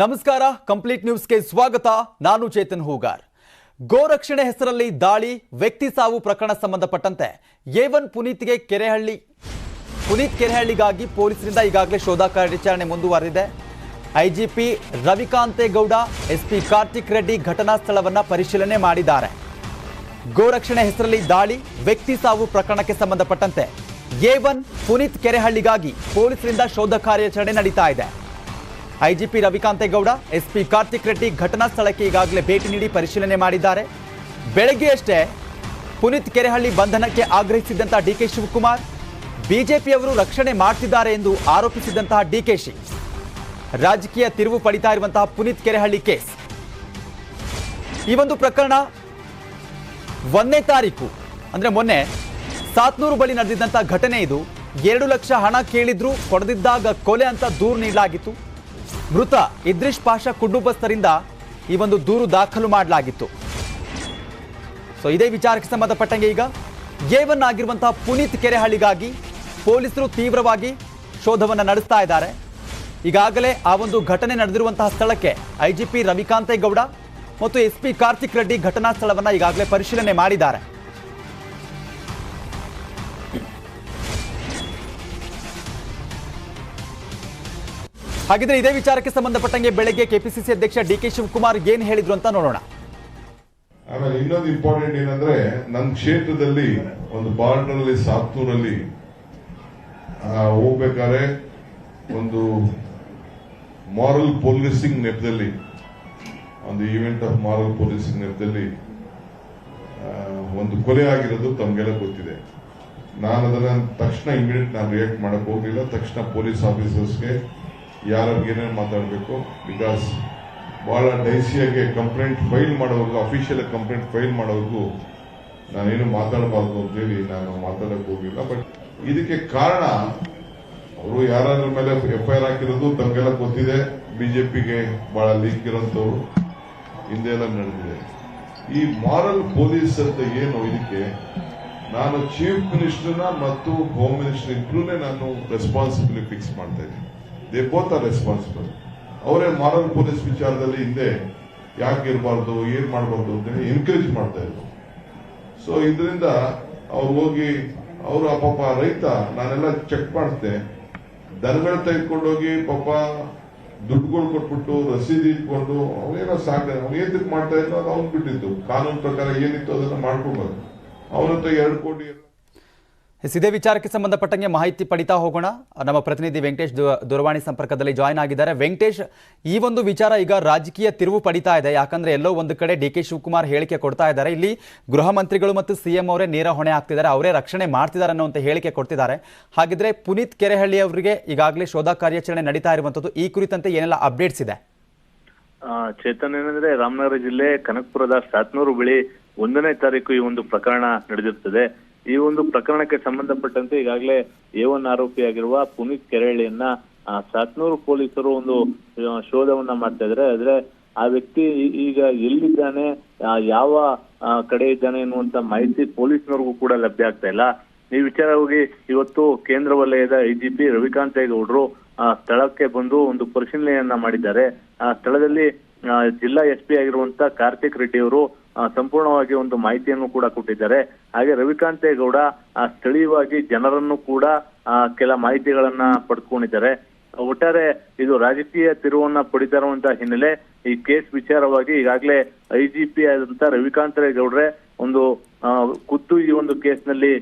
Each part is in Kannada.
ನಮಸ್ಕಾರ ಕಂಪ್ಲೀಟ್ ನ್ಯೂಸ್ಗೆ ಸ್ವಾಗತ. ನಾನು ಚೇತನ್ ಹೂಗಾರ್. ಗೋರಕ್ಷಣೆ ಹೆಸರಲ್ಲಿ ದಾಳಿ, ವ್ಯಕ್ತಿ ಸಾವು ಪ್ರಕರಣ ಸಂಬಂಧಪಟ್ಟಂತೆ. ಏವನ್ ಪುನೀತ್ಗೆ ಕೆರೆಹಳ್ಳಿ ಪುನೀತ್ ಕೆರೆಹಳ್ಳಿಗಾಗಿ ಪೊಲೀಸರಿಂದ ಈಗಾಗಲೇ ಶೋಧ ಕಾರ್ಯಾಚರಣೆ ಮುಂದುವರೆದಿದೆ. ಐಜಿಪಿ ರವಿಕಾಂತೇಗೌಡ, ಎಸ್ಪಿ ಕಾರ್ತಿಕ್ ರೆಡ್ಡಿ ಘಟನಾ ಸ್ಥಳವನ್ನು ಪರಿಶೀಲನೆ ಮಾಡಿದ್ದಾರೆ. ಗೋರಕ್ಷಣೆ ಹೆಸರಲ್ಲಿ ದಾಳಿ, ವ್ಯಕ್ತಿ ಸಾವು ಪ್ರಕರಣಕ್ಕೆ ಸಂಬಂಧಪಟ್ಟಂತೆ. ಏವನ್ ಪುನೀತ್ ಕೆರೆಹಳ್ಳಿಗಾಗಿ ಪೊಲೀಸರಿಂದ ಶೋಧ ಕಾರ್ಯಾಚರಣೆ ನಡೀತಾ ಇದೆ. ಐಜಿಪಿ ರವಿಕಾಂತೇಗೌಡ, ಎಸ್ಪಿ ಕಾರ್ತಿಕ್ ರೆಡ್ಡಿ ಘಟನಾ ಸ್ಥಳಕ್ಕೆ ಈಗಾಗಲೇ ಭೇಟಿ ನೀಡಿ ಪರಿಶೀಲನೆ ಮಾಡಿದ್ದಾರೆ. ಬೆಳಗ್ಗೆಯಷ್ಟೇ ಪುನೀತ್ ಕೆರೆಹಳ್ಳಿ ಬಂಧನಕ್ಕೆ ಆಗ್ರಹಿಸಿದ್ದಂತಹ ಡಿಕೆ ಶಿವಕುಮಾರ್, ಬಿಜೆಪಿಯವರು ರಕ್ಷಣೆ ಮಾಡ್ತಿದ್ದಾರೆ ಎಂದು ಆರೋಪಿಸಿದಂತಹ ಡಿಕೆಶಿ ರಾಜಕೀಯ ತಿರುವು ಪಡಿತಾ ಇರುವಂತಹ ಪುನೀತ್ ಕೆರೆಹಳ್ಳಿ ಕೇಸ್. ಈ ಒಂದು ಪ್ರಕರಣ ಒಂದನೇ ತಾರೀಕು, ಅಂದ್ರೆ ಮೊನ್ನೆ ಸಾತ್ನೂರು ಬಳಿ ನಡೆದಿದ್ದಂಥ ಘಟನೆ ಇದು. ಎರಡು ಲಕ್ಷ ಹಣ ಕೇಳಿದ್ರು, ಕೊಡದಿದ್ದಾಗ ಕೊಲೆ ಅಂತ ದೂರು ನೀಡಲಾಗಿತ್ತು. ಮೃತ ಇದ್ರಿಶ್ ಪಾಷಾ ಕುಟುಂಬಸ್ಥರಿಂದ ಈ ಒಂದು ದೂರು ದಾಖಲು ಮಾಡಲಾಗಿತ್ತು. ಸೊ ಇದೇ ವಿಚಾರಕ್ಕೆ ಸಂಬಂಧಪಟ್ಟಂಗೆ ಈಗ ಏವನ್ ಆಗಿರುವಂತಹ ಪುನೀತ್ ಕೆರೆಹಳ್ಳಿಗಾಗಿ ಪೊಲೀಸರು ತೀವ್ರವಾಗಿ ಶೋಧವನ್ನು ನಡೆಸ್ತಾ ಇದ್ದಾರೆ. ಈಗಾಗಲೇ ಆ ಒಂದು ಘಟನೆ ನಡೆದಿರುವಂತಹ ಸ್ಥಳಕ್ಕೆ ಐಜಿಪಿ ರವಿಕಾಂತೇಗೌಡ ಮತ್ತು ಎಸ್ ಪಿ ಕಾರ್ತಿಕ್ ರೆಡ್ಡಿ ಘಟನಾ ಸ್ಥಳವನ್ನು ಈಗಾಗಲೇ ಪರಿಶೀಲನೆ ಮಾಡಿದ್ದಾರೆ. ಹಾಗಿದ್ರೆ ಇದೇ ವಿಚಾರಕ್ಕೆ ಸಂಬಂಧಪಟ್ಟಂಗೆ ಬೆಳಗ್ಗೆ ಕೆಪಿಸಿಸಿ ಅಧ್ಯಕ್ಷ ಡಿ ಕೆ ಶಿವಕುಮಾರ್ ಏನ್ ಹೇಳಿದ್ರು ಅಂತ ನೋಡೋಣ. ಆಮೇಲೆ ಇನ್ನೊಂದು ಇಂಪಾರ್ಟೆಂಟ್ ಏನಂದ್ರೆ ನಮ್ಮ ಕ್ಷೇತ್ರದಲ್ಲಿ ಒಂದು ಬಾರ್ಡ್ನಲ್ಲಿ ಸಾತ್ತೂರಲ್ಲಿ ಹೋಗ್ಬೇಕಾದ್ರೆ ಒಂದು ಮಾರಲ್ ಪೊಲೀಸಿಂಗ್ ನೆಪದಲ್ಲಿ, ಒಂದು ಈವೆಂಟ್ ಆಫ್ ಮಾರಲ್ ಪೊಲೀಸಿಂಗ್ ನೆಪದಲ್ಲಿ ಒಂದು ಕೊಲೆ ಆಗಿರೋದು ತಮಗೆಲ್ಲ ಗೊತ್ತಿದೆ. ನಾನು ಅದನ್ನ ತಕ್ಷಣ ಇಮಿಡಿಯೇಟ್ ನಾನು ರಿಯಾಕ್ಟ್ ಮಾಡಕ್ ಹೋಗಲಿಲ್ಲ. ತಕ್ಷಣ ಪೊಲೀಸ್ ಆಫೀಸರ್ಸ್ಗೆ ಯಾರಿಗೆ ಏನೇನು ಮಾತಾಡಬೇಕು ಬಿಕಾಸ್ ಭಾಳ ಡೈಸಿಯಾಗಿ ಕಂಪ್ಲೇಂಟ್ ಫೈಲ್ ಮಾಡೋವರೆಗೂ ಅಫಿಷಿಯಲ್ ಕಂಪ್ಲೇಂಟ್ ಫೈಲ್ ಮಾಡೋವರೆಗೂ ನಾನೇನು ಮಾತಾಡಬಾರ್ದು ಅಂತೇಳಿ ನಾನು ಮಾತಾಡಕ್ ಹೋಗಿಲ್ಲ. ಬಟ್ ಇದಕ್ಕೆ ಕಾರಣ, ಅವರು ಯಾರಾದ್ರ ಮೇಲೆ ಎಫ್ಐಆರ್ ಹಾಕಿರೋದು ತಮಗೆಲ್ಲ ಗೊತ್ತಿದೆ. ಬಿಜೆಪಿಗೆ ಬಹಳ ಲೀಕ್ ಇರೋಂಥವ್ರು. ಹಿಂದೆ ಎಲ್ಲ ನಡೆದಿದೆ. ಈ ಮಾರಲ್ ಪೊಲೀಸ್ ಅಂತ ಏನು ಇದಕ್ಕೆ, ನಾನು ಚೀಫ್ ಮಿನಿಸ್ಟರ್ನ ಮತ್ತು ಹೋಮ್ ಮಿನಿಸ್ಟರ್ ಇಬ್ರು ನಾನು ರೆಸ್ಪಾನ್ಸಿಬಿಲಿಟಿ ಫಿಕ್ಸ್ ಮಾಡ್ತಾ ಇದ್ದೀನಿ. ದೇ ಬೋತ್ ಆರ್ ರೆಸ್ಪಾನ್ಸಿಬಲ್ ಅವರೇ ಮಾರಲ್ ಪೊಲೀಸ್ ವಿಚಾರದಲ್ಲಿ ಹಿಂದೆ ಯಾಕೆ ಇರಬಾರ್ದು, ಏನ್ ಮಾಡಬಾರ್ದು ಅಂತ ಎನ್ಕರೇಜ್ ಮಾಡ್ತಾ ಇದ್ರು. ಸೊ ಇದರಿಂದ ಅವ್ರು ಹೋಗಿ, ಅವರು ಆ ಪಾಪ ರೈತ, ನಾನೆಲ್ಲ ಚೆಕ್ ಮಾಡಿದೆ ದನಗಳ ತೆಗೆದುಕೊಂಡೋಗಿ ಪಾಪ ದುಡ್ಡುಗಳು ಕೊಟ್ಬಿಟ್ಟು ರಸೀದಿ ಇಟ್ಕೊಂಡು ಅವನೇನೋ ಸಾಕ ಅವ್ನು ಏದಕ್ಕೆ ಮಾಡ್ತಾ ಇದ್ರು ಅದು ಅವ್ನು ಬಿಟ್ಟಿದ್ದು. ಕಾನೂನು ಪ್ರಕಾರ ಏನಿತ್ತು ಅದನ್ನ ಮಾಡ್ಕೊಬಾರ್ದು ಅವನ ಹತ್ರ ಎರಡು ಕೋಟಿ ಇದೇ ವಿಚಾರಕ್ಕೆ ಸಂಬಂಧಪಟ್ಟಂಗೆ ಮಾಹಿತಿ ಪಡಿತಾ ಹೋಗೋಣ. ನಮ್ಮ ಪ್ರತಿನಿಧಿ ವೆಂಕಟೇಶ್ ದೂರವಾಣಿ ಸಂಪರ್ಕದಲ್ಲಿ ಜಾಯ್ನ್ ಆಗಿದ್ದಾರೆ. ವೆಂಕಟೇಶ್, ಈ ಒಂದು ವಿಚಾರ ಈಗ ರಾಜಕೀಯ ತಿರುವು ಪಡಿತಾ ಇದೆ. ಯಾಕಂದ್ರೆ ಎಲ್ಲೋ ಒಂದು ಕಡೆ ಡಿ ಕೆ ಶಿವಕುಮಾರ್ ಹೇಳಿಕೆ ಕೊಡ್ತಾ ಇದ್ದಾರೆ. ಇಲ್ಲಿ ಗೃಹ ಮಂತ್ರಿಗಳು ಮತ್ತು ಸಿಎಂ ಅವರೇ ನೇರ ಹೊಣೆ ಆಗ್ತಿದ್ದಾರೆ ಅವರೇ ರಕ್ಷಣೆ ಮಾಡ್ತಿದ್ದಾರೆ ಅನ್ನುವಂಥ ಹೇಳಿಕೆ ಕೊಡ್ತಿದ್ದಾರೆ. ಹಾಗಿದ್ರೆ ಪುನೀತ್ ಕೆರೆಹಳ್ಳಿ ಅವರಿಗೆ ಈಗಾಗಲೇ ಶೋಧ ಕಾರ್ಯಾಚರಣೆ ನಡೀತಾ ಇರುವಂಥದ್ದು. ಈ ಕುರಿತಂತೆ ಏನೆಲ್ಲ ಅಪ್ಡೇಟ್ಸ್ ಇದೆ? ಚೇತನ್ ಏನಂದ್ರೆ ರಾಮನಗರ ಜಿಲ್ಲೆ ಕನಕಪುರದ ಸಾತ್ನೂರು ಬಳಿ ಒಂದನೇ ತಾರೀಕು ಈ ಒಂದು ಪ್ರಕರಣ ನಡೆದಿರ್ತದೆ. ಈ ಒಂದು ಪ್ರಕರಣಕ್ಕೆ ಸಂಬಂಧಪಟ್ಟಂತೆ ಈಗಾಗಲೇ ಎ ಒನ್ ಆರೋಪಿಯಾಗಿರುವ ಪುನೀತ್ ಕೆರಳಿಯನ್ನ ಸಾತ್ನೂರು ಪೊಲೀಸರು ಒಂದು ಶೋಧವನ್ನ ಮಾಡ್ತಾ ಇದ್ದಾರೆ ಆದ್ರೆ ಆ ವ್ಯಕ್ತಿ ಈಗ ಎಲ್ಲಿದ್ದಾನೆ ಯಾವ ಕಡೆ ಇದ್ದಾನೆ ಎನ್ನುವಂತ ಮಾಹಿತಿ ಪೊಲೀಸ್ನವ್ರಿಗೂ ಕೂಡ ಲಭ್ಯ ಆಗ್ತಾ ಇಲ್ಲ. ಈ ವಿಚಾರವಾಗಿ ಇವತ್ತು ಕೇಂದ್ರ ವಲಯದ ಐಜಿಪಿ ರವಿಕಾಂತೇಗೌಡರು ಸ್ಥಳಕ್ಕೆ ಬಂದು ಒಂದು ಪರಿಶೀಲನೆಯನ್ನ ಮಾಡಿದ್ದಾರೆ. ಆ, ಸ್ಥಳದಲ್ಲಿ ಜಿಲ್ಲಾ ಎಸ್ ಪಿ ಆಗಿರುವಂತ ಕಾರ್ತಿಕ್ ರೆಡ್ಡಿ ಅವರು ಸಂಪೂರ್ಣವಾಗಿ ಒಂದು ಮಾಹಿತಿಯನ್ನು ಕೂಡ ಕೊಟ್ಟಿದ್ದಾರೆ. ಹಾಗೆ ರವಿಕಾಂತೇಗೌಡ ಸ್ಥಳೀಯವಾಗಿ ಜನರನ್ನು ಕೂಡ ಕೆಲ ಮಾಹಿತಿಗಳನ್ನ ಪಡ್ಕೊಂಡಿದ್ದಾರೆ. ಒಟ್ಟಾರೆ ಇದು ರಾಜಕೀಯ ತಿರುವನ್ನ ಪಡಿತಾ ಹಿನ್ನೆಲೆ ಈ ಕೇಸ್ ವಿಚಾರವಾಗಿ ಈಗಾಗಲೇ ಐ ಜಿ ಪಿ ಆದಂತ ರವಿಕಾಂತೇಗೌಡ್ರೆ ಒಂದು ಕುತ್ತು ಈ ಒಂದು ಕೇಸ್ನಲ್ಲಿ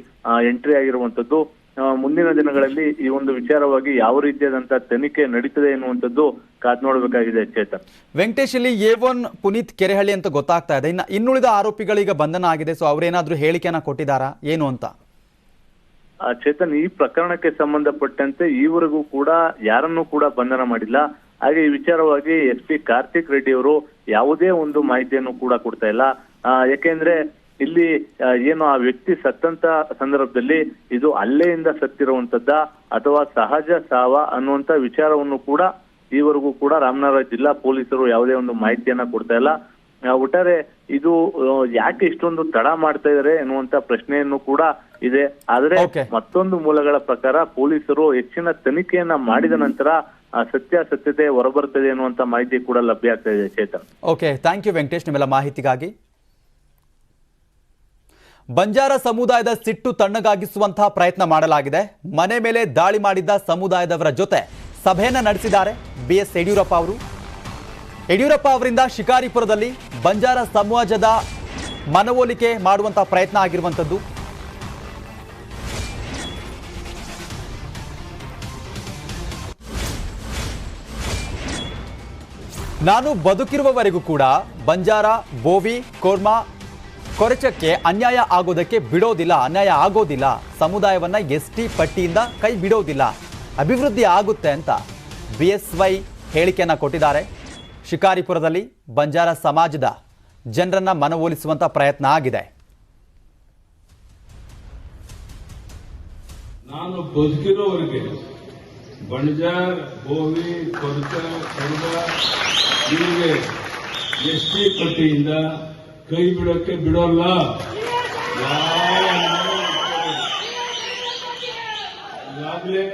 ಎಂಟ್ರಿ ಆಗಿರುವಂತದ್ದು ಮುಂದಿನ ದಿನಗಳಲ್ಲಿ ಈ ಒಂದು ವಿಚಾರವಾಗಿ ಯಾವ ರೀತಿಯಾದಂತಹ ತನಿಖೆ ನಡೀತದೆ ಎನ್ನುವಂಥದ್ದು ಕಾದ್ ನೋಡಬೇಕಾಗಿದೆ ಚೇತನ್. ವೆಂಕಟೇಶ್ ಇಲ್ಲಿ ಎ ಒನ್ ಪುನೀತ್ ಕೆರೆಹಳ್ಳಿ ಅಂತ ಗೊತ್ತಾಗ್ತಾ ಇದೆ. ಇನ್ನು ಇನ್ನುಳಿದ ಆರೋಪಿಗಳೀಗ ಬಂಧನ ಆಗಿದೆ. ಸೊ ಅವರೇನಾದ್ರೂ ಹೇಳಿಕೆಯನ್ನ ಕೊಟ್ಟಿದ್ದಾರಾ? ಏನು ಅಂತ? ಆ, ಚೇತನ್ ಈ ಪ್ರಕರಣಕ್ಕೆ ಸಂಬಂಧಪಟ್ಟಂತೆ ಈವರೆಗೂ ಕೂಡ ಯಾರನ್ನೂ ಕೂಡ ಬಂಧನ ಮಾಡಿಲ್ಲ. ಹಾಗೆ ಈ ವಿಚಾರವಾಗಿ ಎಸ್ ಪಿ ಕಾರ್ತಿಕ್ ರೆಡ್ಡಿ ಅವರು ಯಾವುದೇ ಒಂದು ಮಾಹಿತಿಯನ್ನು ಕೂಡ ಕೊಡ್ತಾ ಇಲ್ಲ. ಆ, ಯಾಕೆಂದ್ರೆ ಇಲ್ಲಿ ಏನು ಆ ವ್ಯಕ್ತಿ ಸತ್ತಂತ ಸಂದರ್ಭದಲ್ಲಿ ಇದು ಅಲ್ಲೆಯಿಂದ ಸತ್ತಿರುವಂತದ್ದ ಅಥವಾ ಸಹಜ ಸಾವ ಅನ್ನುವಂತ ವಿಚಾರವನ್ನು ಕೂಡ ಈವರೆಗೂ ಕೂಡ ರಾಮನಗರ ಜಿಲ್ಲಾ ಪೊಲೀಸರು ಯಾವುದೇ ಒಂದು ಮಾಹಿತಿಯನ್ನ ಕೊಡ್ತಾ ಇಲ್ಲ. ಒಟ್ಟಾರೆ ಇದು ಯಾಕೆ ಇಷ್ಟೊಂದು ತಡ ಮಾಡ್ತಾ ಇದಾರೆ ಎನ್ನುವಂತ ಪ್ರಶ್ನೆಯನ್ನು ಕೂಡ ಇದೆ. ಆದ್ರೆ ಮತ್ತೊಂದು ಮೂಲಗಳ ಪ್ರಕಾರ ಪೊಲೀಸರು ಹೆಚ್ಚಿನ ತನಿಖೆಯನ್ನ ಮಾಡಿದ ನಂತರ ಸತ್ಯಾಸತ್ಯತೆ ಹೊರಬರ್ತದೆ ಅನ್ನುವಂತ ಮಾಹಿತಿ ಕೂಡ ಲಭ್ಯ ಆಗ್ತಾ ಇದೆ Chetan. Okay thank you Venkatesh ನಿಮ್ಮೆಲ್ಲ ಮಾಹಿತಿಗಾಗಿ. ಬಂಜಾರ ಸಮುದಾಯದ ಸಿಟ್ಟು ತಣ್ಣಗಾಗಿಸುವಂತಹ ಪ್ರಯತ್ನ ಮಾಡಲಾಗಿದೆ. ಮನೆ ಮೇಲೆ ದಾಳಿ ಮಾಡಿದ್ದ ಸಮುದಾಯದವರ ಜೊತೆ ಸಭೆಯನ್ನು ನಡೆಸಿದ್ದಾರೆ ಬಿ ಎಸ್ ಯಡಿಯೂರಪ್ಪ ಅವರು. ಯಡಿಯೂರಪ್ಪ ಅವರಿಂದ ಶಿಕಾರಿಪುರದಲ್ಲಿ ಬಂಜಾರ ಸಮಾಜದ ಮನವೊಲಿಕೆ ಮಾಡುವಂತಹ ಪ್ರಯತ್ನ ಆಗಿರುವಂಥದ್ದು. ನಾನು ಬದುಕಿರುವವರೆಗೂ ಕೂಡ ಬಂಜಾರ, ಬೋವಿ, ಕೋರ್ಮಾ ಕೊರಚಕ್ಕೆ ಅನ್ಯಾಯ ಆಗೋದಕ್ಕೆ ಬಿಡೋದಿಲ್ಲ, ಅನ್ಯಾಯ ಆಗೋದಿಲ್ಲ. ಸಮುದಾಯವನ್ನ ಎಸ್ ಟಿ ಪಟ್ಟಿಯಿಂದ ಕೈ ಬಿಡೋದಿಲ್ಲ. ಅಭಿವೃದ್ಧಿ ಆಗುತ್ತೆ ಅಂತ ಬಿ ಎಸ್ ವೈ ಹೇಳಿಕೆಯನ್ನು ಕೊಟ್ಟಿದ್ದಾರೆ. ಶಿಕಾರಿಪುರದಲ್ಲಿ ಬಂಜಾರ ಸಮಾಜದ ಜನರನ್ನ ಮನವೊಲಿಸುವಂಥ ಪ್ರಯತ್ನ ಆಗಿದೆ. ನಾನು ಬದುಕಿರೋವರೆಗೆ ಬಣಜಾರ್ ಬೋವಿ ಇವರಿಗೆ ಎಸ್ ಟಿ ಪಟ್ಟಿಯಿಂದ ಕೈ ಬಿಡಕ್ಕೆ ಬಿಡೋಲ್ಲ. ಈಗಾಗಲೇ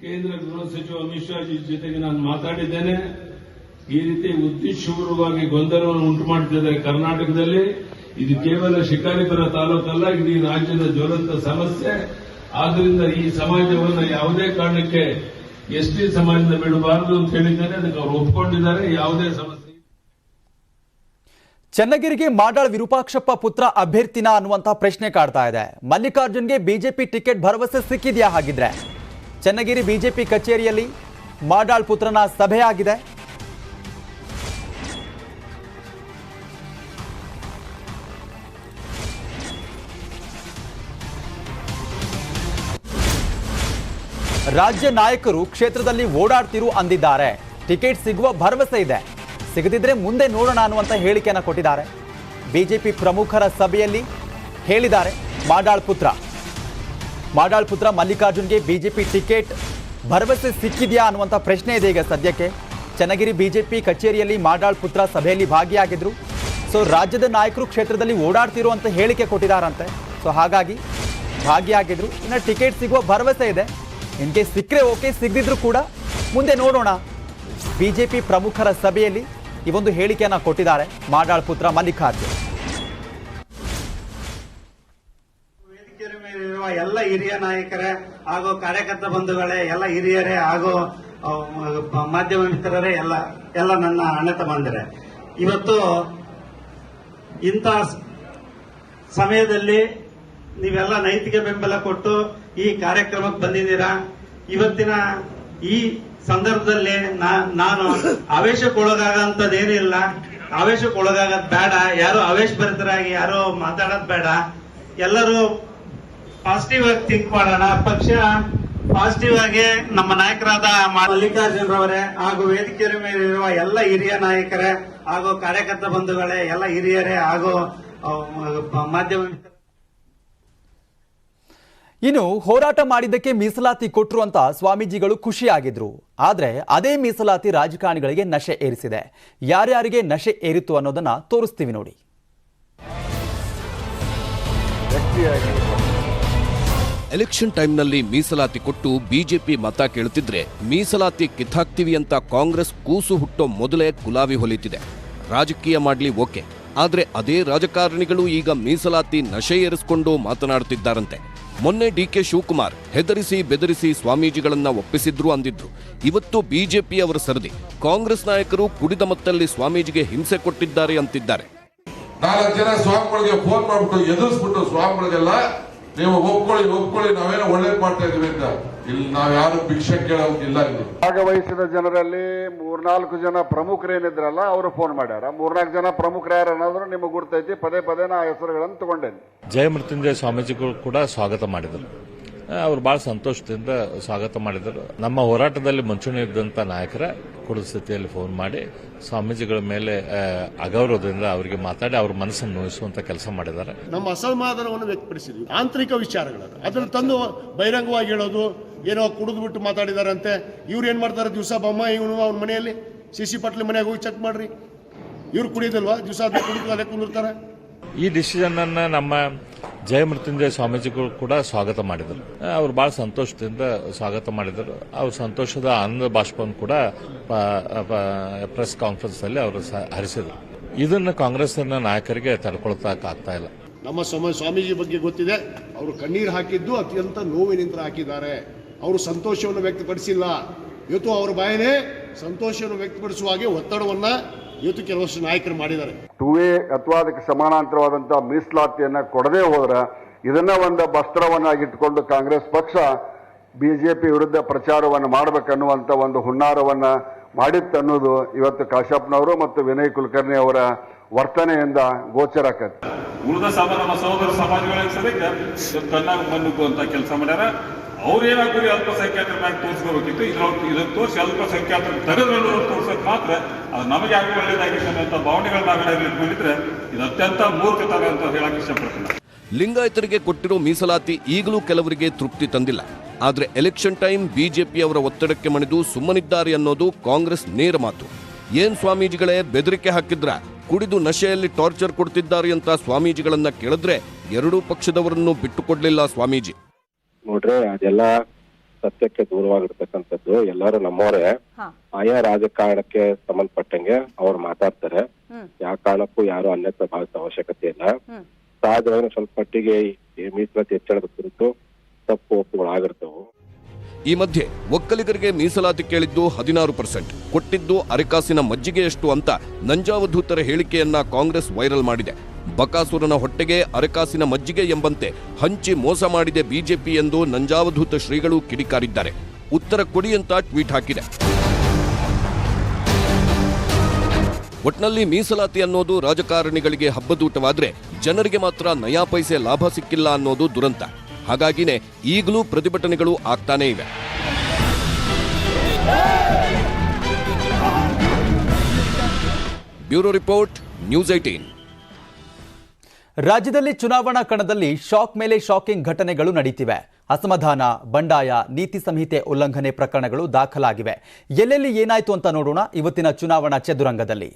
ಕೇಂದ್ರ ಗೃಹ ಸಚಿವ ಅಮಿತ್ ಶಾ ಜೊತೆಗೆ ನಾನು ಮಾತಾಡಿದ್ದೇನೆ. ಈ ರೀತಿ ಉದ್ದೇಶಪೂರ್ವವಾಗಿ ಗೊಂದಲವನ್ನು ಉಂಟು ಮಾಡ್ತಿದ್ದಾರೆ ಕರ್ನಾಟಕದಲ್ಲಿ. ಇದು ಕೇವಲ ಶಿಕಾರಿಪುರ ತಾಲೂಕಲ್ಲ ಈ ರಾಜ್ಯದ ಜ್ವಲಂತ ಸಮಸ್ಯೆ. ಆದ್ದರಿಂದ ಈ ಸಮಾಜವನ್ನು ಯಾವುದೇ ಕಾರಣಕ್ಕೆ ಎಸ್ ಟಿ ಸಮಾಜದಿಂದ ಬಿಡಬಾರದು ಅಂತ ಹೇಳಿದ್ದಾರೆ. ಅದಕ್ಕೆ ಅವರು ಒಪ್ಪಿಕೊಂಡಿದ್ದಾರೆ ಯಾವುದೇ ಸಮಸ್ಯೆ ಚನ್ನಗಿರಿಗೆ ಮಾಡಾಳ್ ವಿರೂಪಾಕ್ಷಪ್ಪ ಪುತ್ರ ಅಭ್ಯರ್ಥಿನ ಅನ್ನುವಂತ ಪ್ರಶ್ನೆ ಕಾಡ್ತಾ ಇದೆ. ಮಲ್ಲಿಕಾರ್ಜುನ್ಗೆ ಬಿಜೆಪಿ ಟಿಕೆಟ್ ಭರವಸೆ ಸಿಕ್ಕಿದೆಯಾ ಹಾಗಿದ್ರೆ? ಚನ್ನಗಿರಿ ಬಿಜೆಪಿ ಕಚೇರಿಯಲ್ಲಿ ಮಾಡಾಳ್ ಪುತ್ರನ ಸಭೆ ಆಗಿದೆ. ರಾಜ್ಯ ನಾಯಕರು ಕ್ಷೇತ್ರದಲ್ಲಿ ಓಡಾಡ್ತಿರು ಅಂದಿದ್ದಾರೆ. ಟಿಕೆಟ್ ಸಿಗುವ ಭರವಸೆ ಇದೆ. ಸಿಗದಿದ್ರೆ ಮುಂದೆ ನೋಡೋಣ ಅನ್ನುವಂಥ ಹೇಳಿಕೆಯನ್ನು ಕೊಟ್ಟಿದ್ದಾರೆ. ಬಿಜೆಪಿ ಪ್ರಮುಖರ ಸಭೆಯಲ್ಲಿ ಹೇಳಿದ್ದಾರೆ ಮಾಡಾಳ್ ಪುತ್ರ ಮಾಡಾಳ್ ಪುತ್ರ ಮಲ್ಲಿಕಾರ್ಜುನ್ಗೆ ಬಿಜೆಪಿ ಟಿಕೆಟ್ ಭರವಸೆ ಸಿಕ್ಕಿದೆಯಾ ಅನ್ನುವಂಥ ಪ್ರಶ್ನೆ ಇದೆ ಈಗ ಸದ್ಯಕ್ಕೆ. ಚನ್ನಗಿರಿ ಬಿಜೆಪಿ ಕಚೇರಿಯಲ್ಲಿ ಮಾಡಾಳ್ ಪುತ್ರ ಸಭೆಯಲ್ಲಿ ಭಾಗಿಯಾಗಿದ್ರು. ಸೊ ರಾಜ್ಯದ ನಾಯಕರು ಕ್ಷೇತ್ರದಲ್ಲಿ ಓಡಾಡ್ತಿರುವಂಥ ಹೇಳಿಕೆ ಕೊಟ್ಟಿದ್ದಾರಂತೆ. ಸೊ ಹಾಗಾಗಿ ಭಾಗಿಯಾಗಿದ್ರು. ಇನ್ನು ಟಿಕೆಟ್ ಸಿಗುವ ಭರವಸೆ ಇದೆ. ಇನ್ಕೇಸ್ ಸಿಕ್ಕರೆ ಓಕೆ, ಸಿಗದಿದ್ರು ಕೂಡ ಮುಂದೆ ನೋಡೋಣ. ಬಿಜೆಪಿ ಪ್ರಮುಖರ ಸಭೆಯಲ್ಲಿ ಈ ಒಂದು ಹೇಳಿಕೆಯನ್ನ ಕೊಟ್ಟಿದ್ದಾರೆ ಮಾಡಾಳ್ ಪುತ್ರ ಮಲ್ಲಿಕಾರ್ಜುನ್. ಎಲ್ಲ ಹಿರಿಯ ನಾಯಕರೇ ಹಾಗೂ ಕಾರ್ಯಕರ್ತ ಬಂಧುಗಳೇ, ಎಲ್ಲ ಹಿರಿಯರೇ ಹಾಗೂ ಮಾಧ್ಯಮ ಮಿತ್ರರೇ, ಎಲ್ಲ ಎಲ್ಲ ನನ್ನ ಅಣ್ಣ ತಮ್ಮಂದಿರೇ ಇವತ್ತು ಇಂಥ ಸಮಯದಲ್ಲಿ ನೀವೆಲ್ಲ ನೈತಿಕ ಬೆಂಬಲ ಕೊಟ್ಟು ಈ ಕಾರ್ಯಕ್ರಮಕ್ಕೆ ಬಂದಿದ್ದೀರಾ? ಇವತ್ತಿನ ಈ ಸಂದರ್ಭದಲ್ಲಿ ನಾನು ಆವೇಶಕ್ಕೊಳಗಾಗಂತದ್ದೇನಿಲ್ಲ ಆವೇಶಕ್ಕೊಳಗಾಗದ್ ಬೇಡ. ಯಾರು ಆವೇಶ ಭರಿತರಾಗಿ ಯಾರು ಮಾತಾಡೋದ್ ಬೇಡ. ಎಲ್ಲರೂ ಪಾಸಿಟಿವ್ ಆಗಿ ಥಿಂಕ್ ಮಾಡೋಣ. ಪಕ್ಷ ಪಾಸಿಟಿವ್ ಆಗಿ ನಮ್ಮ ನಾಯಕರಾದ ಮಲ್ಲಿಕಾರ್ಜುನರವರೇ ಮಲ್ಲಿಕಾರ್ಜುನ್ ರವರೇ ಹಾಗೂ ವೇದಿಕೆಯ ಮೇಲಿರುವ ಎಲ್ಲ ಹಿರಿಯ ನಾಯಕರೇ ಹಾಗೂ ಕಾರ್ಯಕರ್ತ ಬಂಧುಗಳೇ, ಎಲ್ಲ ಹಿರಿಯರೇ ಹಾಗೂ ಮಾಧ್ಯಮ ಇನ್ನು ಹೋರಾಟ ಮಾಡಿದ್ದಕ್ಕೆ ಮೀಸಲಾತಿ ಕೊಟ್ಟರು ಅಂತ ಸ್ವಾಮೀಜಿಗಳು ಖುಷಿಯಾಗಿದ್ರು. ಆದರೆ ಅದೇ ಮೀಸಲಾತಿ ರಾಜಕಾರಣಿಗಳಿಗೆ ನಶೆ ಏರಿಸಿದೆ. ಯಾರ್ಯಾರಿಗೆ ನಶೆ ಏರಿತು ಅನ್ನೋದನ್ನ ತೋರಿಸ್ತೀವಿ ನೋಡಿ. ಎಲೆಕ್ಷನ್ ಟೈಮ್ನಲ್ಲಿ ಮೀಸಲಾತಿ ಕೊಟ್ಟು ಬಿಜೆಪಿ ಮತ ಕೇಳುತ್ತಿದ್ರೆ ಮೀಸಲಾತಿ ಕಿತ್ತಾಕ್ತಿವಿ ಅಂತ ಕಾಂಗ್ರೆಸ್ ಕೂಸು ಹುಟ್ಟೋ ಮೊದಲೇ ಕುಲಾವಿ ಹೊಲಿತಿದೆ. ರಾಜಕೀಯ ಮಾಡಲಿ ಓಕೆ. ಆದ್ರೆ ಅದೇ ರಾಜಕಾರಣಿಗಳು ಈಗ ಮೀಸಲಾತಿ ನಶೆ ಏರಿಸಿಕೊಂಡು ಮಾತನಾಡುತ್ತಿದ್ದಾರಂತೆ. ಮೊನ್ನೆ ಡಿ ಕೆ ಶಿವಕುಮಾರ್ ಹೆದರಿಸಿ ಬೆದರಿಸಿ ಸ್ವಾಮೀಜಿಗಳನ್ನ ಒಪ್ಪಿಸಿದ್ರು ಅಂದಿದ್ರು. ಇವತ್ತು ಬಿಜೆಪಿ ಅವರ ಸರದಿ. ಕಾಂಗ್ರೆಸ್ ನಾಯಕರು ಕುಡಿದ ಮತ್ತಲ್ಲಿ ಸ್ವಾಮೀಜಿಗೆ ಹಿಂಸೆ ಕೊಟ್ಟಿದ್ದಾರೆ ಅಂತಿದ್ದಾರೆ. ನಾಲ್ಕು ಜನ ಸ್ವಾಮಿಗಳಿಗೆ ಫೋನ್ ಮಾಡ್ಬಿಟ್ಟು ಎದುರಿಸ್ಬಿಟ್ಟು ಸ್ವಾಮಿಗಳಿಗೆಲ್ಲ, ನೀವು ಒಪ್ಕೊಳ್ಳಿ ಒಪ್ಕೊಳ್ಳಿ, ನಾವೇನೋ ಒಳ್ಳೇದು ಮಾಡ್ತಾ ಅಂತ. ಇಲ್ಲಿ ನಾವ್ ಯಾರು ಭಿಕ್ಷೆ ಕೇಳೋದಿಲ್ಲ ಇಲ್ಲಿ. ಭಾಗವಹಿಸಿದ ಜನರಲ್ಲಿ ಮೂರ್ನಾಲ್ಕು ಜನ ಪ್ರಮುಖರೇನಿದ್ರಲ್ಲ ಅವರು ಫೋನ್ ಮಾಡ್ಯಾರ. ಮೂರ್ನಾಲ್ಕು ಜನ ಪ್ರಮುಖರು ಯಾರು ಅನ್ನೋದ್ರು ನಿಮಗೆ ಗುರ್ತೈತಿ ಪದೇ ಪದೇ ನಾ ಹೆಸರುಗಳನ್ನು ತಗೊಂಡೇನಿ. ಜಯಮೃತ್ಯುಂಜಯ ಸ್ವಾಮೀಜಿಗಳು ಕೂಡ ಸ್ವಾಗತ ಮಾಡಿದರು. ಅವರು ಬಹಳ ಸಂತೋಷದಿಂದ ಸ್ವಾಗತ ಮಾಡಿದರು. ನಮ್ಮ ಹೋರಾಟದಲ್ಲಿ ಮುಂಚೂಣಿ ಇದ್ದಂತ ನಾಯಕರ ಕುಡಿದ ಸ್ಥಿತಿಯಲ್ಲಿ ಫೋನ್ ಮಾಡಿ. ಸ್ವಾಮೀಜಿಗಳ ಮೇಲೆ ಅಗೌರವದಿಂದ ಅವರಿಗೆ ಮಾತಾಡಿ ಅವ್ರ ಮನಸ್ಸನ್ನು ನೋಯಿಸುವಂತ ಕೆಲಸ ಮಾಡಿದ್ದಾರೆ. ನಮ್ಮ ಅಸಮಾಧಾನವನ್ನು ವ್ಯಕ್ತಪಡಿಸಿದ್ವಿ. ಆಂತರಿಕ ವಿಚಾರಗಳನ್ನು. ಅದನ್ನು ತಂದು ಬಹಿರಂಗವಾಗಿ ಹೇಳೋದು ಏನೋ ಕುಡಿದು ಬಿಟ್ಟು ಮಾತಾಡಿದಾರಂತೆ. ಇವ್ರು ಏನ್ ಮಾಡ್ತಾರೆ? ದಿವಸ ಬೊಮ್ಮ ಇವನು ಅವ್ನ ಮನೆಯಲ್ಲಿ. ಸಿ ಸಿ ಪಟ್ಲಿ ಮನೆಗೆ ಹೋಗಿ ಚೆಕ್ ಮಾಡ್ರಿ. ಇವ್ರು ಕುಡಿಯೋದಲ್ವಾ? ದಿವಸ ಕುಡಿದು ಅದೇ ಕುಂದಿರ್ತಾರೆ. ಈ ಡಿಸಿಷನ್ ಅನ್ನ ನಮ್ಮ ಜಯ ಮೃತ್ಯುಂಜಯ ಸ್ವಾಮೀಜಿಗಳು ಕೂಡ ಸ್ವಾಗತ ಮಾಡಿದರು. ಅವರು ಬಹಳ ಸಂತೋಷದಿಂದ ಸ್ವಾಗತ ಮಾಡಿದರು. ಅವ್ರ ಸಂತೋಷದ ಆನಂದ ಬಾಷ್ಪವನ್ನು ಕೂಡ ಪ್ರೆಸ್ ಕಾನ್ಫರೆನ್ಸ್ ಅಲ್ಲಿ ಅವರು ಹರಿಸಿದರು. ಇದನ್ನು ಕಾಂಗ್ರೆಸ್ನ ನಾಯಕರಿಗೆ ತಡ್ಕೊಳ್ತಾ ಇಲ್ಲ. ನಮ್ಮ ಸಮ, ಸ್ವಾಮೀಜಿ ಬಗ್ಗೆ ಗೊತ್ತಿದೆ. ಅವರು ಕಣ್ಣೀರು ಹಾಕಿದ್ದು ಅತ್ಯಂತ ನೋವಿನಿಂದ ಹಾಕಿದ್ದಾರೆ. ಅವರು ಸಂತೋಷವನ್ನು ವ್ಯಕ್ತಪಡಿಸಿಲ್ಲ. ಇವತ್ತು ಅವರ ಬಾಯನೇ ಸಂತೋಷವನ್ನು ವ್ಯಕ್ತಪಡಿಸುವ ಹಾಗೆ ಒತ್ತಡವನ್ನ ಇವತ್ತು ಕೆಲವಷ್ಟು ನಾಯಕರು ಮಾಡಿದ್ದಾರೆ. ಟೂ ಎ ಅಥವಾ ಅದಕ್ಕೆ ಸಮಾನಾಂತರವಾದಂತಹ ಮೀಸಲಾತಿಯನ್ನ ಕೊಡದೇ ಹೋದ್ರೆ ಇದನ್ನ ಒಂದು ಬಸ್ತ್ರವನ್ನಾಗಿಟ್ಟುಕೊಂಡು ಕಾಂಗ್ರೆಸ್ ಪಕ್ಷ ಬಿಜೆಪಿ ವಿರುದ್ಧ ಪ್ರಚಾರವನ್ನು ಮಾಡಬೇಕನ್ನುವಂಥ ಒಂದು ಹುನ್ನಾರವನ್ನ ಮಾಡಿತ್ತನ್ನೋದು ಇವತ್ತು ಕಾಶ್ಯಪ್ನವರು ಮತ್ತು ವಿನಯ್ ಕುಲಕರ್ಣಿ ಅವರ ವರ್ತನೆಯಿಂದ ಗೋಚರ ಆಕತ್ತೆ ಉಳಿದ ಸಮ ನಮ್ಮ ಸಹೋದರ ಸಮಾಜಗಳಿಗೆ ಸದ್ಯಕ್ಕೆ ಕೆಲಸ ಮಾಡ್ಯಾರ. ಅವ್ರೇನಾಗ್ರಿ ಅಲ್ಪಸಂಖ್ಯಾತರ ಮ್ಯಾಗ ತೋರಿಸ್ಕೋಬೇಕಿತ್ತು. ಇದ್ರೊಳಗೆ ಇದನ್ನು ತೋರಿಸಿ ಅಲ್ಪಸಂಖ್ಯಾತರ ತೆಗೆದ್ರಲ್ಲೂ ತೋರ್ಸಕ್ ಮಾತ್ರ. ಅದು ನಮಗೆ ಯಾಕೆ ಒಳ್ಳೇದಾಗಿದೆ ಅನ್ನೋಂಥ ಭಾವನೆಗಳ ನಾವೆಲ್ಲ ಬಂದಿದ್ರೆ ಇದು ಅತ್ಯಂತ ಮೂರ್ಖತನ ಅಂತ ಹೇಳಕ್ ಇಷ್ಟಪಡ್ತೀನಿ. ಲಿಂಗಾಯತರಿಗೆ ಕೊಟ್ಟಿರೋ ಮೀಸಲಾತಿ ಈಗಲೂ ಕೆಲವರಿಗೆ ತೃಪ್ತಿ ತಂದಿಲ್ಲ. ಆದರೆ ಎಲೆಕ್ಷನ್ ಟೈಮ್ ಬಿಜೆಪಿ ಅವರ ಒತ್ತಡಕ್ಕೆ ಮಣಿದು ಸುಮ್ಮನಿದ್ದಾರೆ ಅನ್ನೋದು ಕಾಂಗ್ರೆಸ್ ನೇರ ಮಾತು. ಏನ್ ಸ್ವಾಮೀಜಿಗಳೇ ಬೆದರಿಕೆ ಹಾಕಿದ್ರ, ಕುಡಿದು ನಶೆಯಲ್ಲಿ ಟಾರ್ಚರ್ ಕೊಡ್ತಿದ್ದಾರೆ ಅಂತ ಸ್ವಾಮೀಜಿಗಳನ್ನ ಕೇಳಿದ್ರೆ ಎರಡೂ ಪಕ್ಷದವರನ್ನು ಬಿಟ್ಟುಕೊಡ್ಲಿಲ್ಲ ಸ್ವಾಮೀಜಿ. ನೋಡ್ರಿ ಅದೆಲ್ಲ ಸತ್ಯಕ್ಕೆ ದೂರವಾಗಿರ್ತಕ್ಕಂಥದ್ದು. ಎಲ್ಲರೂ ನಮ್ಮವರೇ. ಆಯಾ ರಾಜಕಾರಣಕ್ಕೆ ಸಂಬಂಧಪಟ್ಟಂಗೆ ಅವ್ರು ಮಾತಾಡ್ತಾರೆ. ಯಾವ ಕಾರಣಕ್ಕೂ ಯಾರು ಅನ್ಯತ್ರ ಭಾವಿಸ ಅವಶ್ಯಕತೆ ಇಲ್ಲ. ಸಹಜವಾಗಿ ಸ್ವಲ್ಪ ಮಟ್ಟಿಗೆ ಈ ಮೀಸಲಾತಿ ಹೆಚ್ಚಳದ ಕುರಿತು ತಪ್ಪು ಒಪ್ಪುಗಳಾಗಿರ್ತವು ಈ ಮಧ್ಯೆ ಒಕ್ಕಲಿಗರಿಗೆ ಮೀಸಲಾತಿ ಕೇಳಿದ್ದು ಹದಿನಾರು ಪರ್ಸೆಂಟ್. ಕೊಟ್ಟಿದ್ದು ಅರೆಕಾಸಿನ ಮಜ್ಜಿಗೆಯಷ್ಟು ಅಂತ ನಂಜಾವಧೂತರ ಹೇಳಿಕೆಯನ್ನ ಕಾಂಗ್ರೆಸ್ ವೈರಲ್ ಮಾಡಿದೆ. ಬಕಾಸುರನ ಹೊಟ್ಟೆಗೆ ಅರಕಾಸಿನ ಮಜ್ಜಿಗೆ ಎಂಬಂತೆ ಹಂಚಿ ಮೋಸ ಮಾಡಿದೆ ಬಿಜೆಪಿ ಎಂದು ನಂಜಾವಧೂತ ಶ್ರೀಗಳು ಕಿಡಿಕಾರಿದ್ದಾರೆ. ಉತ್ತರ ಕೊಡಿ ಅಂತ ಟ್ವೀಟ್ ಹಾಕಿದೆ. ಒಟ್ನಲ್ಲಿ ಮೀಸಲಾತಿ ಅನ್ನೋದು ರಾಜಕಾರಣಿಗಳಿಗೆ ಹಬ್ಬದೂಟವಾದ್ರೆ ಜನರಿಗೆ ಮಾತ್ರ ನಯಾ ಪೈಸೆ ಲಾಭ ಸಿಕ್ಕಿಲ್ಲ ಅನ್ನೋದು ದುರಂತ. ಹಾಗಾಗಿನೇ ಈಗಲೂ ಪ್ರತಿಭಟನೆಗಳು ಆಗ್ತಾನೇ ಇವೆ. ಬ್ಯೂರೋ ರಿಪೋರ್ಟ್ ನ್ಯೂಸ್ ಏಟೀನ್ ರಾಜ್ಯದಲ್ಲಿ ಚುನಾವಣಾ ಕಣದಲ್ಲಿ ಶಾಕ್ ಮೇಲೆ ಶಾಕಿಂಗ್ ಘಟನೆಗಳು ನಡೀತಿವೆ. ಅಸಮಾಧಾನ, ಬಂಡಾಯ, ನೀತಿ ಸಂಹಿತೆ ಉಲ್ಲಂಘನೆ ಪ್ರಕರಣಗಳು ದಾಖಲಾಗಿವೆ. ಎಲ್ಲೆಲ್ಲಿ ಏನಾಯಿತು ಅಂತ ನೋಡೋಣ ಇವತ್ತಿನ ಚುನಾವಣಾ ಚದುರಂಗದಲ್ಲಿ.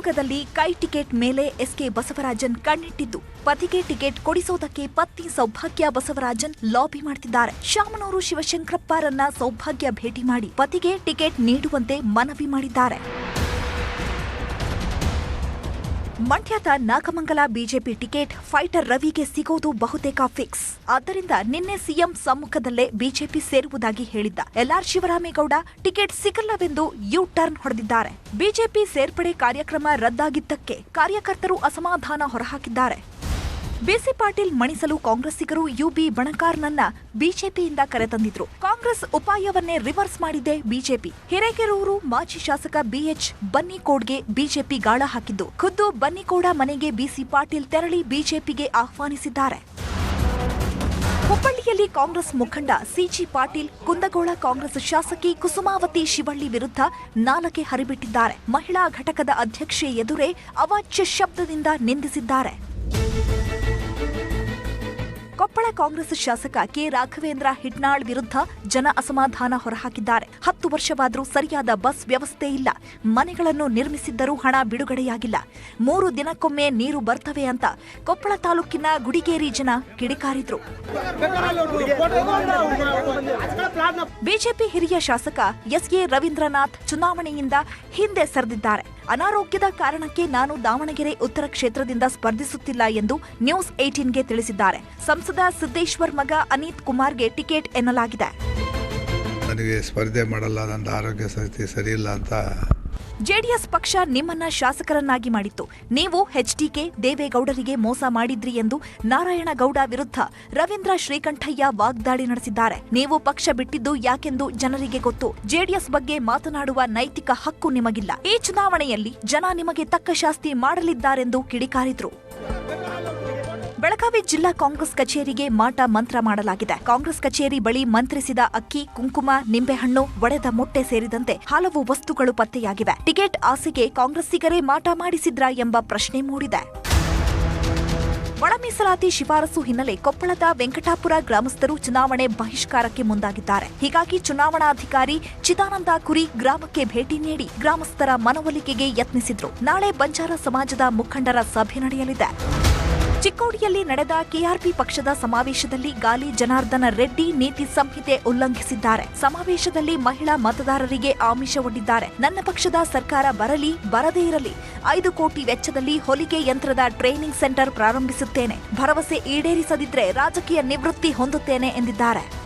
ಚಿತ್ರದುರ್ಗದಲ್ಲಿ ಕೈ ಟಿಕೆಟ್ ಮೇಲೆ ಎಸ್ಕೆ ಬಸವರಾಜನ್ ಕಣ್ಣಿಟ್ಟಿದ್ದು. ಪತಿಗೆ ಟಿಕೆಟ್ ಕೊಡಿಸೋದಕ್ಕೆ ಪತ್ನಿ ಸೌಭಾಗ್ಯ ಬಸವರಾಜನ್ ಲಾಬಿ ಮಾಡ್ತಿದ್ದಾರೆ. ಶಾಮನೂರು ಶಿವಶಂಕರಪ್ಪರನ್ನ ಸೌಭಾಗ್ಯ ಭೇಟಿ ಮಾಡಿ ಪತಿಗೆ ಟಿಕೆಟ್ ನೀಡುವಂತೆ ಮನವಿ ಮಾಡಿದ್ದಾರೆ. ಮಂಡ್ಯದ ನಾಗಮಂಗಲ ಬಿಜೆಪಿ ಟಿಕೆಟ್ ಫೈಟರ್ ರವಿಗೆ ಸಿಗೋದು ಬಹುತೇಕ ಫಿಕ್ಸ್. ಆದ್ದರಿಂದ ನಿನ್ನೆ ಸಿಎಂ ಸಮ್ಮುಖದಲ್ಲೇ ಬಿಜೆಪಿ ಸೇರುವುದಾಗಿ ಹೇಳಿದ್ದ ಎಲ್ಆರ್ ಶಿವರಾಮೇಗೌಡ, ಟಿಕೆಟ್ ಸಿಗಲ್ಲವೆಂದು ಯು ಟರ್ನ್ ಹೊಡೆದಿದ್ದಾರೆ. ಬಿಜೆಪಿ ಸೇರ್ಪಡೆ ಕಾರ್ಯಕ್ರಮ ರದ್ದಾಗಿದ್ದಕ್ಕೆ ಕಾರ್ಯಕರ್ತರು ಅಸಮಾಧಾನ ಹೊರಹಾಕಿದ್ದಾರೆ. ಬಿಸಿ ಪಾಟೀಲ್ ಮಣಿಸಲು ಕಾಂಗ್ರೆಸ್ಸಿಗರು ಯುಬಿ ಬಣಕಾರ್ನನ್ನ ಬಿಜೆಪಿಯಿಂದ ಕರೆತಂದಿದ್ರು ಕಾಂಗ್ರೆಸ್ ಉಪಾಯವನ್ನೇ ರಿವರ್ಸ್ ಮಾಡಿದೆ ಬಿಜೆಪಿ. ಹಿರೇಕೆರೂರು ಮಾಜಿ ಶಾಸಕ ಬಿಎಚ್ ಬನ್ನಿಕೋಡ್ಗೆ ಬಿಜೆಪಿ ಗಾಳ ಹಾಕಿದ್ದು. ಖುದ್ದು ಬನ್ನಿಕೋಡ ಮನೆಗೆ ಬಿಸಿ ಪಾಟೀಲ್ ತೆರಳಿ ಬಿಜೆಪಿಗೆ ಆಹ್ವಾನಿಸಿದ್ದಾರೆ. ಹುಬ್ಬಳ್ಳಿಯಲ್ಲಿ ಕಾಂಗ್ರೆಸ್ ಮುಖಂಡ ಸಿಜಿ ಪಾಟೀಲ್, ಕುಂದಗೋಳ ಕಾಂಗ್ರೆಸ್ ಶಾಸಕಿ ಕುಸುಮಾವತಿ ಶಿವಳ್ಳಿ ವಿರುದ್ಧ ನಾಲಕೆ ಹರಿಬಿಟ್ಟಿದ್ದಾರೆ. ಮಹಿಳಾ ಘಟಕದ ಅಧ್ಯಕ್ಷೆ ಎದುರೇ ಅವಾಚ್ಯ ಶಬ್ದದಿಂದ ನಿಂದಿಸಿದ್ದಾರೆ. ಕೊಪ್ಪಳ ಕಾಂಗ್ರೆಸ್ ಶಾಸಕ ಕೆ ರಾಘವೇಂದ್ರ ಹಿಟ್ನಾಳ್ ವಿರುದ್ಧ ಜನ ಅಸಮಾಧಾನ ಹೊರಹಾಕಿದ್ದಾರೆ. ಹತ್ತು ವರ್ಷವಾದರೂ ಸರಿಯಾದ ಬಸ್ ವ್ಯವಸ್ಥೆ ಇಲ್ಲ. ಮನೆಗಳನ್ನು ನಿರ್ಮಿಸಿದ್ದರೂ ಹಣ ಬಿಡುಗಡೆಯಾಗಿಲ್ಲ. ಮೂರು ದಿನಕ್ಕೊಮ್ಮೆ ನೀರು ಬರ್ತವೆ ಅಂತ ಕೊಪ್ಪಳ ತಾಲೂಕಿನ ಗುಡಿಗೇರಿ ಜನ ಕಿಡಿಕಾರಿದ್ರು. ಬಿಜೆಪಿ ಹಿರಿಯ ಶಾಸಕ ಎಸ್ಎ ರವೀಂದ್ರನಾಥ್ ಚುನಾವಣೆಯಿಂದ ಹಿಂದೆ ಸರಿದಿದ್ದಾರೆ. ಅನಾರೋಗ್ಯದ ಕಾರಣಕ್ಕೆ ನಾನು ದಾವಣಗೆರೆ ಉತ್ತರ ಕ್ಷೇತ್ರದಿಂದ ಸ್ಪರ್ಧಿಸುತ್ತಿಲ್ಲ ಎಂದು ನ್ಯೂಸ್ ಏಟೀನ್ಗೆ ತಿಳಿಸಿದ್ದಾರೆ. ಸಂಸದ ಸಿದ್ದೇಶ್ವರ್ ಮಗ ಅನೀತ್ ಕುಮಾರ್ಗೆ ಟಿಕೆಟ್ ಎನ್ನಲಾಗಿದೆ. ನನಗೆ ಸ್ಪರ್ಧೆ ಮಾಡಲ್ಲ ನನ್ನ ಆರೋಗ್ಯ ಸ್ಥಿತಿ ಸರಿಯಿಲ್ಲ ಅಂತ ಜೆಡಿಎಸ್ ಪಕ್ಷ ನಿಮ್ಮನ್ನ ಶಾಸಕರನ್ನಾಗಿ ಮಾಡಿತ್ತು. ನೀವು ಎಚ್ಡಿಕೆ ದೇವೇಗೌಡರಿಗೆ ಮೋಸ ಮಾಡಿದ್ರಿ ಎಂದು ನಾರಾಯಣಗೌಡ ವಿರುದ್ಧ ರವೀಂದ್ರ ಶ್ರೀಕಂಠಯ್ಯ ವಾಗ್ದಾಳಿ ನಡೆಸಿದ್ದಾರೆ. ನೀವು ಪಕ್ಷ ಬಿಟ್ಟಿದ್ದು ಯಾಕೆಂದು ಜನರಿಗೆ ಗೊತ್ತು. ಜೆಡಿಎಸ್ ಬಗ್ಗೆ ಮಾತನಾಡುವ ನೈತಿಕ ಹಕ್ಕು ನಿಮಗಿಲ್ಲ. ಈ ಚುನಾವಣೆಯಲ್ಲಿ ಜನ ನಿಮಗೆ ತಕ್ಕ ಶಾಸ್ತಿ ಮಾಡಲಿದ್ದಾರೆಂದು ಕಿಡಿಕಾರಿದ್ರು. ಬೆಳಗಾವಿ ಜಿಲ್ಲಾ ಕಾಂಗ್ರೆಸ್ ಕಚೇರಿಗೆ ಮಾಟ ಮಂತ್ರ ಮಾಡಲಾಗಿದೆ. ಕಾಂಗ್ರೆಸ್ ಕಚೇರಿ ಬಳಿ ಮಂತ್ರಿಸಿದ ಅಕ್ಕಿ, ಕುಂಕುಮ, ನಿಂಬೆಹಣ್ಣು, ಒಡೆದ ಮೊಟ್ಟೆ ಸೇರಿದಂತೆ ಹಲವು ವಸ್ತುಗಳು ಪತ್ತೆಯಾಗಿವೆ. ಟಿಕೆಟ್ ಆಸೆಗೆ ಕಾಂಗ್ರೆಸ್ಸಿಗರೇ ಮಾಟ ಮಾಡಿಸಿದ್ರಾ ಎಂಬ ಪ್ರಶ್ನೆ ಮೂಡಿದೆ. ಒಳ ಮೀಸಲಾತಿ ಶಿಫಾರಸು ಹಿನ್ನೆಲೆ ಕೊಪ್ಪಳದ ವೆಂಕಟಾಪುರ ಗ್ರಾಮಸ್ಥರು ಚುನಾವಣೆ ಬಹಿಷ್ಕಾರಕ್ಕೆ ಮುಂದಾಗಿದ್ದಾರೆ. ಹೀಗಾಗಿ ಚುನಾವಣಾಧಿಕಾರಿ ಚಿದಾನಂದ ಕುರಿ ಗ್ರಾಮಕ್ಕೆ ಭೇಟಿ ನೀಡಿ ಗ್ರಾಮಸ್ಥರ ಮನವೊಲಿಕೆಗೆ ಯತ್ನಿಸಿದ್ರು. ನಾಳೆ ಬಂಜಾರ ಸಮಾಜದ ಮುಖಂಡರ ಸಭೆ ನಡೆಯಲಿದೆ. ಚಿಕ್ಕೋಡಿಯಲ್ಲಿ ನಡೆದ ಕೆಆರ್ಪಿ ಪಕ್ಷದ ಸಮಾವೇಶದಲ್ಲಿ ಗಾಲಿ ಜನಾರ್ದನ ರೆಡ್ಡಿ ನೀತಿ ಸಂಹಿತೆ ಉಲ್ಲಂಘಿಸಿದ್ದಾರೆ. ಸಮಾವೇಶದಲ್ಲಿ ಮಹಿಳಾ ಮತದಾರರಿಗೆ ಆಮಿಷ ಒಡ್ಡಿದ್ದಾರೆ ನನ್ನ ಪಕ್ಷದ ಸರ್ಕಾರ ಬರಲಿ, ಬರದೇ ಇರಲಿ, ಐದು ಕೋಟಿ ವೆಚ್ಚದಲ್ಲಿ ಹೊಲಿಗೆ ಯಂತ್ರದ ಟ್ರೈನಿಂಗ್ ಸೆಂಟರ್ ಪ್ರಾರಂಭಿಸುತ್ತೇನೆ. ಭರವಸೆ ಈಡೇರಿಸದಿದ್ರೆ ರಾಜಕೀಯ ನಿವೃತ್ತಿ ಹೊಂದುತ್ತೇನೆ ಎಂದಿದ್ದಾರೆ.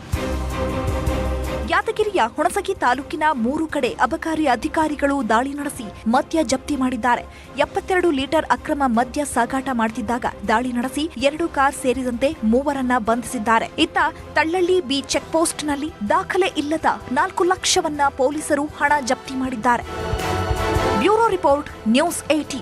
ಯಾದಗಿರಿಯ ಹುಣಸಗಿ ತಾಲೂಕಿನ ಮೂರು ಕಡೆ ಅಬಕಾರಿ ಅಧಿಕಾರಿಗಳು ದಾಳಿ ನಡೆಸಿ ಮದ್ಯ ಜಪ್ತಿ ಮಾಡಿದ್ದಾರೆ. ಎಪ್ಪತ್ತೆರಡು ಲೀಟರ್ ಅಕ್ರಮ ಮದ್ಯ ಸಾಗಾಟ ಮಾಡುತ್ತಿದ್ದಾಗ ದಾಳಿ ನಡೆಸಿ ಎರಡು ಕಾರ್ ಸೇರಿದಂತೆ ಮೂವರನ್ನ ಬಂಧಿಸಿದ್ದಾರೆ. ಇತ್ತ ತಳ್ಳಳ್ಳಿ ಬಿ ಚೆಕ್ ಪೋಸ್ಟ್ನಲ್ಲಿ ದಾಖಲೆ ಇಲ್ಲದ ನಾಲ್ಕು ಲಕ್ಷವನ್ನ ಪೊಲೀಸರು ಹಣ ಜಪ್ತಿ ಮಾಡಿದ್ದಾರೆ. Bureau report, news eighty